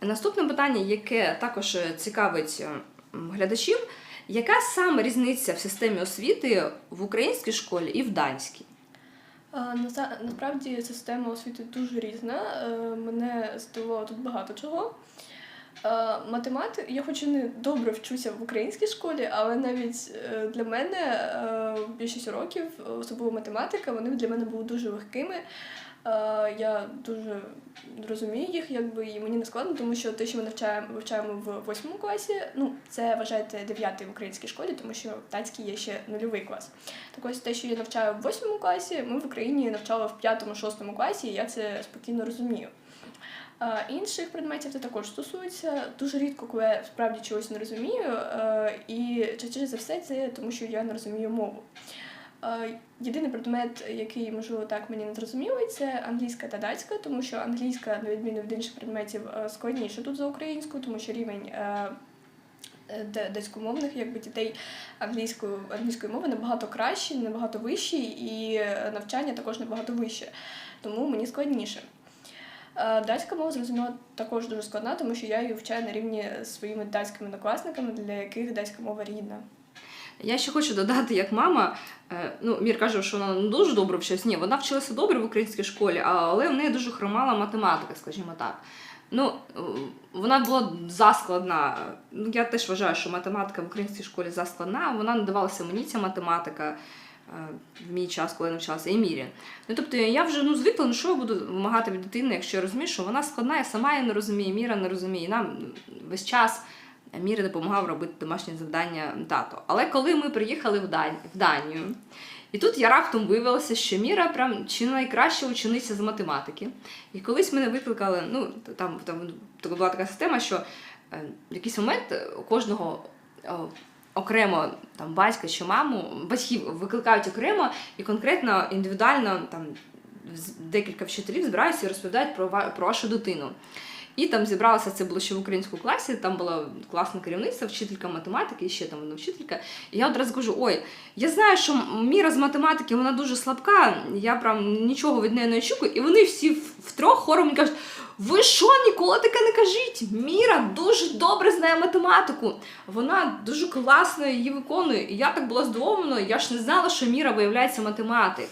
Наступне питання, яке також е, цікавить е, глядачів, яка саме різниця в системі освіти в українській школі і в данській? Насправді система освіти дуже різна. Е, Мене здивувало тут багато чого. Математика, я хоч і не добре вчуся в українській школі, але навіть е, для мене е, більшість років, особливо математика, вони для мене були дуже легкими. Е, Я дуже розумію їх, якби і мені не складно, тому що те, що ми навчаємо, вивчаємо в восьмому класі, ну це вважайте дев'ятий в українській школі, тому що в є ще нульовий клас. Так ось те, що я навчаю в восьмому класі, ми в Україні навчали в п'ятому-шостому класі, і я це спокійно розумію. А, інших предметів це також стосується. Дуже рідко, коли я справді чогось не розумію, е, і частіше за все це тому, що я не розумію мову. Е, Єдиний предмет, який, можливо, так мені не зрозумілий, це англійська та датська, тому що англійська, на відміну від інших предметів, е, складніше тут за українську, тому що рівень е, датськомовних якби, дітей англійської, англійської мови набагато кращий, набагато вищий, і навчання також набагато вище. Тому мені складніше. Датська мова, зрозуміло, також дуже складна, тому що я її вивчаю на рівні з своїми датськими однокласниками, для яких датська мова рідна. Я ще хочу додати, як мама. е, Ну, Мір каже, що вона не дуже добре вчилась. Ні, вона вчилася добре в українській школі, але в неї дуже хромала математика, скажімо так. Ну, е, вона була заскладна. Ну, я теж вважаю, що математика в українській школі заскладна. Вона не давалася мені ця математика е, в мій час, коли я навчалася, і мірі. Ну, тобто я вже ну, звикла, ну що я буду вимагати від дитини, якщо я розумію, що вона складна, я сама її не розумію, міра не розуміє. Нам весь час Міра допомагав робити домашні завдання тато. Але коли ми приїхали в, Дан... в Данію, і тут я раптом виявилася, що Міра прям чи найкраща учениця з математики. І колись мене викликали, ну там, там була така система, що е, в якийсь момент кожного е, окремо там батька чи маму, батьків викликають окремо і конкретно індивідуально там декілька вчителів збираються і розповідають про вашу дитину. І там зібралося це було ще в українському класі. Там була класна керівниця, вчителька математики, і ще там одна вчителька. І я одразу кажу: ой, я знаю, що міра з математики вона дуже слабка, я прям нічого від неї не очікую. І вони всі втрьох хором мені кажуть: ви що, ніколи таке не кажіть? Міра дуже добре знає математику. Вона дуже класно її виконує. І я так була здивована, я ж не знала, що Міра виявляється математик.